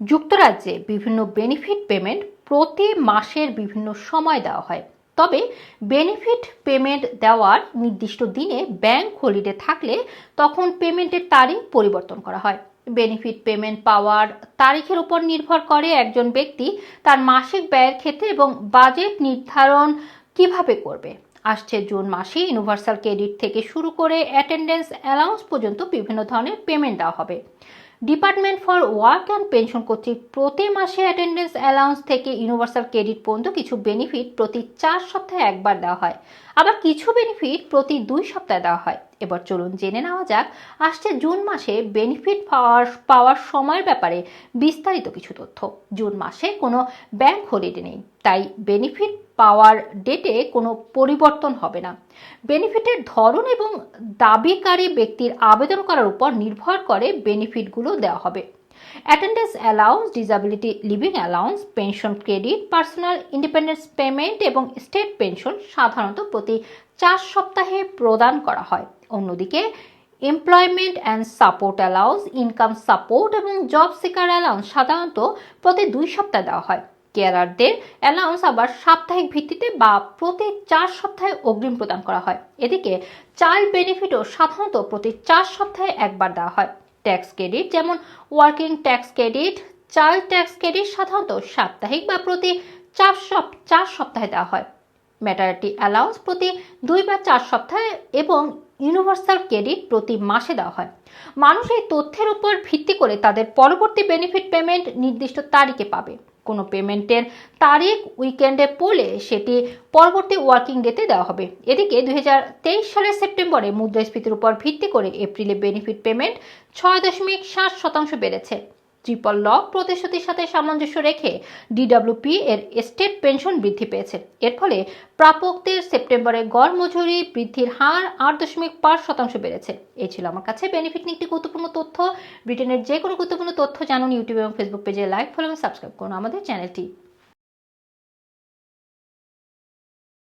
যুক্তরাজ্যে বিভিন্ন benefit payment প্রতি মাসের বিভিন্ন সময় দেওয়া হয়। তবে বেনিফিট পেমেন্ট দেওয়ার নির্দিষ্ট দিনে ব্যাংক হলিডে থাকলে তখন পেমেন্টের তারিখ পরিবর্তন করা হয়। বেনিফিট পেমেন্ট পাওয়ার তারিখের উপর নির্ভর করে একজন ব্যক্তি তার মাসিক ব্যয়ের ক্ষেত্রে এবং বাজেট নির্ধারণ কীভাবে করবে। আসছে জুন মাসে ইউনিভার্সাল ক্রেডিট থেকে শুরু করে অ্যাটেন্ডেন্স অ্যালাউন্স পর্যন্ত বিভিন্ন ধরনের পেমেন্ট দেওয়া হবে। Department for work and pension কর্তৃক প্রতি মাসে অ্যাটেন্ডেন্স অ্যালাউন্স থেকে ইউনিভার্সাল ক্রেডিট পর্যন্ত কিছু বেনিফিট প্রতি চার সপ্তাহে একবার দেওয়া হয়। আবার কিছু বেনিফিট প্রতি দুই সপ্তাহে দেওয়া হয়। এবার চলুন জেনে নেওয়া যাক, আসছে জুন মাসে বেনিফিট পাওয়ার পাওয়ার সময়ের ব্যাপারে বিস্তারিত কিছু তথ্য। জুন মাসে কোনো ব্যাংক হলিডে নেই, তাই বেনিফিট পাওয়ার ডেটে কোনো পরিবর্তন হবে না। বেনিফিটের ধরন এবং দাবিকারী ব্যক্তির আবেদন করার উপর নির্ভর করে বেনিফিটগুলো দেওয়া হবে। Attendance allowance disability living allowance pension credit personal independence payment এবং স্টেট পেনশন সাধারণত প্রতি চার সপ্তাহে প্রদান করা হয়। অন্যদিকে employment and support allowance income support এবং জব সিকার অ্যালাউন্স সাধারণত প্রতি দুই সপ্তাহে দেওয়া হয়। কেয়ারারদের অ্যালাউন্স আবার সাপ্তাহিক ভিত্তিতে বা প্রতি চার সপ্তাহে অগ্রিম প্রদান করা হয়। এদিকে চাইল্ড বেনিফিটও সাধারণত প্রতি চার সপ্তাহে একবার দেওয়া হয়। ট্যাক্স ক্রেডিট যেমন working tax credit child tax credit সাধারণত সাপ্তাহিক বা প্রতি চার সপ, চার সপ্তাহে দেওয়া হয়। ম্যাটারিটি অ্যালাউন্স প্রতি দুই বা চার সপ্তাহে এবং ইউনিভার্সাল ক্রেডিট প্রতি মাসে দেওয়া হয়। মানুষ এই তথ্যের উপর ভিত্তি করে তাদের পরবর্তী বেনিফিট পেমেন্ট নির্দিষ্ট তারিখে পাবে। কোনো পেমেন্টের তারিখ উইকেন্ডে পড়লে সেটি পরবর্তী ওয়ার্কিং ডেতে দেওয়া হবে। এদিকে দুই হাজার তেইশ সালের সেপ্টেম্বরে মুদ্রাস্ফীতির উপর ভিত্তি করে এপ্রিলে বেনিফিট পেমেন্ট ছয় দশমিক সাত শতাংশ বেড়েছে। ট্রিপল ল প্রতিশ্রুতির সাথে সামঞ্জস্য রেখে ডিডব্লিউপি এর স্টেট পেনশন বৃদ্ধি পেয়েছে। এর ফলে প্রাপকদের সেপ্টেম্বরে গড় মজুরি বৃদ্ধির হার আট দশমিক পাঁচ শতাংশ বেড়েছে। এই ছিল আমার কাছে। বেনিফিট নিয়ে একটি গুরুত্বপূর্ণ তথ্য। ব্রিটেনের যে কোনো গুরুত্বপূর্ণ তথ্য জানুন ইউটিউব এবং ফেসবুক পেজে। লাইক ফলো এবং সাবস্ক্রাইব করুন আমাদের চ্যানেলটি।